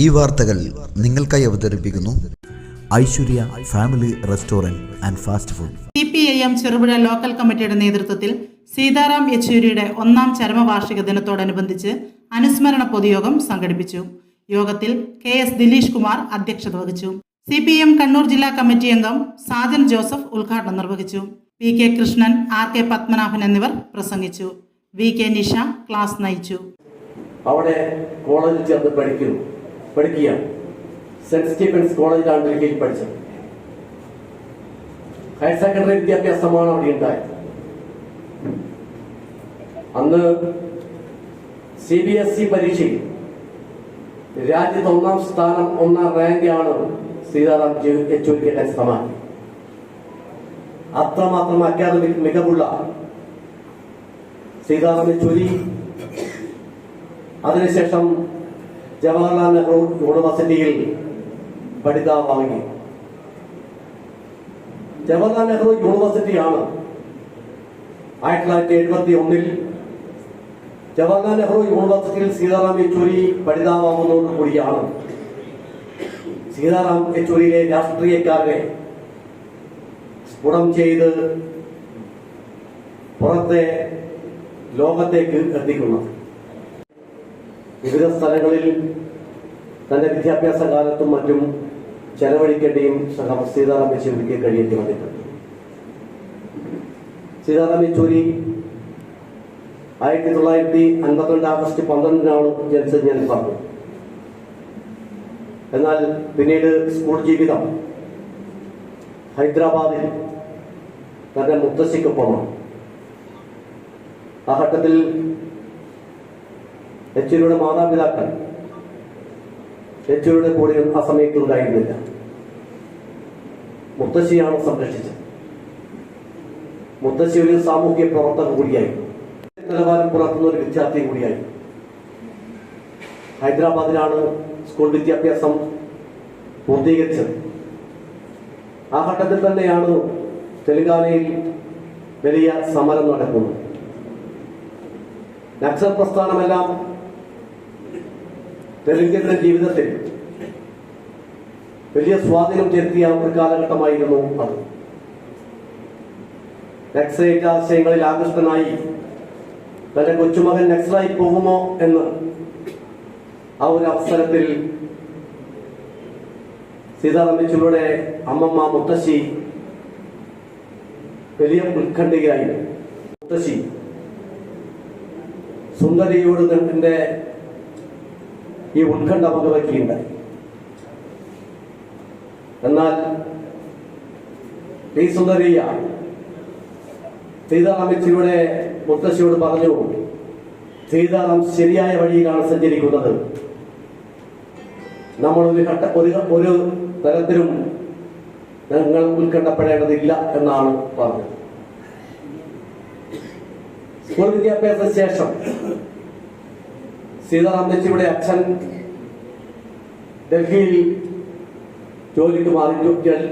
ഈ വാർത്തകൾ നിങ്ങൾക്കായി അവതരിപ്പിക്കുന്നു Aishwarya family restaurant and fast food. C P I M Cherupuzha local കമ്മിറ്റിയുടെ നേതൃത്വത്തിൽ സീതാറാം യെച്ചൂരിയുടെ ഒന്നാം ചരമവാർഷിക ദിനത്തോടനുബന്ധിച്ച് അനുസ്മരണ പൊതുയോഗം സംഘടിപ്പിച്ചു. യോഗത്തിൽ കെ എസ് ദിലീഷ് കുമാർ അധ്യക്ഷത വഹിച്ചു. സി പി എം കണ്ണൂർ ജില്ലാ കമ്മിറ്റി അംഗം സാജൻ ജോസഫ് ഉദ്ഘാടനം നിർവഹിച്ചു. P K Krishnan R K Padmanabhan എന്നിവർ പ്രസംഗിച്ചു. വി കെ നിഷ ക്ലാസ് നയിച്ചു. അവിടെ കോളേജിൽ ചേർന്ന് പഠിക്കുന്നു. പഠിക്കുകയാണ് സെന്റ് സ്റ്റീഫൻസ് കോളേജിലാണ് ഡൽഹിയിൽ പഠിച്ചത്. ഹയർ സെക്കൻഡറി വിദ്യാഭ്യാസമാണ് അവിടെ ഉണ്ടായത്. അന്ന് സി ബി എസ് ഇ പരീക്ഷയിൽ രാജ്യത്ത് ഒന്നാം സ്ഥാനം ഒന്നാം റാങ്കാണ് സീതാറാം യെച്ചൂരിക്ക് കരസ്ഥമാക്കി അത്രമാത്രം അക്കാദമിക് മികവുള്ള സീതാറാം യെച്ചൂരി. അതിനുശേഷം ജവഹർലാൽ നെഹ്റു യൂണിവേഴ്സിറ്റിയിൽ പഠിതാവാങ്ങി ജവഹർലാൽ നെഹ്റു യൂണിവേഴ്സിറ്റിയാണ് ആയിരത്തി തൊള്ളായിരത്തി എഴുപത്തി ഒന്നിൽ ജവഹർലാൽ നെഹ്റു യൂണിവേഴ്സിറ്റിയിൽ സീതാറാം യെച്ചൂരി പഠിതാവാകുന്നതോടുകൂടിയാണ് സീതാറാം യെച്ചൂരിയിലെ രാഷ്ട്രീയക്കാരനെ സ്ഫുടം ചെയ്ത് പുറത്തെ ലോകത്തേക്ക് എത്തിക്കുന്നത്. വിവിധ സ്ഥലങ്ങളിൽ തന്റെ വിദ്യാഭ്യാസ കാലത്തും മറ്റും ചെലവഴിക്കേണ്ടിയും സഹ സീതാറാം യെച്ചൂരിക്ക് കഴിയേണ്ടി വന്നിട്ടുണ്ട്. സീതാറാം യെച്ചൂരി ആയിരത്തി തൊള്ളായിരത്തി അൻപത്തിരണ്ട് ആഗസ്റ്റ് പന്ത്രണ്ടിനാണ് ജനിച്ചത് ഞാൻ പറഞ്ഞു. എന്നാൽ പിന്നീട് സ്കൂൾ ജീവിതം ഹൈദരാബാദിൽ തന്റെ മുത്തശ്ശിക്കൊപ്പമാണ്. ആ ഘട്ടത്തിൽ യെച്ചൂരിയുടെ മാതാപിതാക്കൾ യെച്ചൂരിയുടെ കൂടെ ആ സമയത്ത് ഉണ്ടായിരുന്നില്ല. മുത്തശ്ശിയാണ് സംരക്ഷിച്ചത്. മുത്തശ്ശി ഒരു സാമൂഹ്യ പ്രവർത്തക കൂടിയായി. നിലവാരം പുലർത്തുന്ന ഒരു വിദ്യാർത്ഥി കൂടിയായി. ഹൈദരാബാദിലാണ് സ്കൂൾ വിദ്യാഭ്യാസം പൂർത്തീകരിച്ചത്. ആ ഘട്ടത്തിൽ തന്നെയാണ് തെലങ്കാനയിൽ വലിയ സമരം നടക്കുന്നത്. നക്സൽ പ്രസ്ഥാനമെല്ലാം തെലുങ്കിന്റെ ജീവിതത്തിൽ വലിയ സ്വാധീനം ചെലുത്തിയ ഒരു കാലഘട്ടമായിരുന്നു അത്. നക്സലേറ്റ് ആശയങ്ങളിൽ ആകൃഷ്ടനായി തന്റെ കൊച്ചുമകൻ നക്സലായി പോകുമോ എന്ന് ആ ഒരു അവസരത്തിൽ സീതാറാം അമ്മമ്മ മുത്തശ്ശി വലിയ ഉത്കണ്ഠയായി മുത്തശ്ശി സുന്ദരിയോട് തന്റെ ഈ ഉത്കണ്ഠ പങ്കുവയ്ക്കുകയുണ്ടായി എന്നാൽ ഈ സുന്ദരിയ സീതാറാം യെച്ചൂരിയുടെ മുത്തശ്ശിയോട് പറഞ്ഞു സീതാറാം ശരിയായ വഴിയിലാണ് സഞ്ചരിക്കുന്നത്. നമ്മൾ ഒരു ഘട്ട ഒരു ഒരു തരത്തിലും ഞങ്ങൾ ഉത്കണ്ഠപ്പെടേണ്ടതില്ല എന്നാണ് പറഞ്ഞത്. സ്കൂൾ വിദ്യാഭ്യാസ ശേഷം സീതാറാം യെച്ചൂരിയുടെ അച്ഛൻ ഡൽഹിയിൽ ജോലിക്ക് മാറി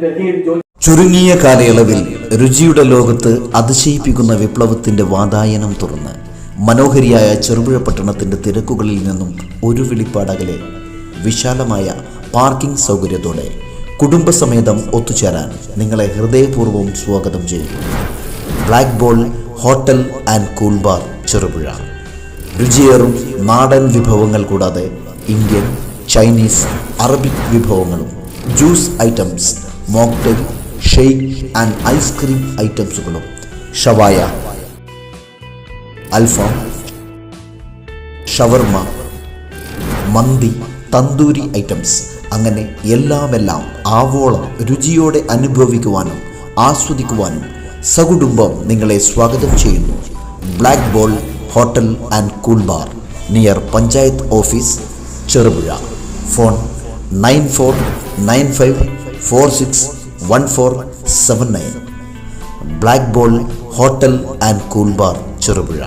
ഡൽഹിയിൽ ജോലി ചുരുങ്ങിയ കാലയളവിൽ രുചിയുടെ ലോകത്ത് അതിശയിപ്പിക്കുന്ന വിപ്ലവത്തിന്റെ വാതായനം തുറന്ന് മനോഹരിയായ ചെറുപുഴ പട്ടണത്തിന്റെ തിരക്കുകളിൽ നിന്നും ഒരു വിളിപ്പാടകലെ വിശാലമായ പാർക്കിംഗ് സൗകര്യത്തോടെ കുടുംബസമേതം ഒത്തുചേരാൻ നിങ്ങളെ ഹൃദയപൂർവം സ്വാഗതം ചെയ്യുന്നു. Black ball hotel and cool bar Cherupuzha. രുചിയേറും നാടൻ വിഭവങ്ങൾ കൂടാതെ ഇന്ത്യൻ ചൈനീസ് അറബിക് വിഭവങ്ങളും juice items mocktail shake and ice cream ഐറ്റംസുകളും. ഷവായ അൽഫാം ഷവർമ മന്തി തന്തൂരി ഐറ്റംസ്. അങ്ങനെ എല്ലാമെല്ലാം ആവോളം രുചിയോടെ അനുഭവിക്കുവാനും ആസ്വദിക്കുവാനും സകുടുംബം നിങ്ങളെ സ്വാഗതം ചെയ്യുന്നു. Black ball hotel and cool bar near panchayat office Cherupuzha. Phone nine four nine five four six one four seven nine. Black ball hotel and cool bar Cherupuzha.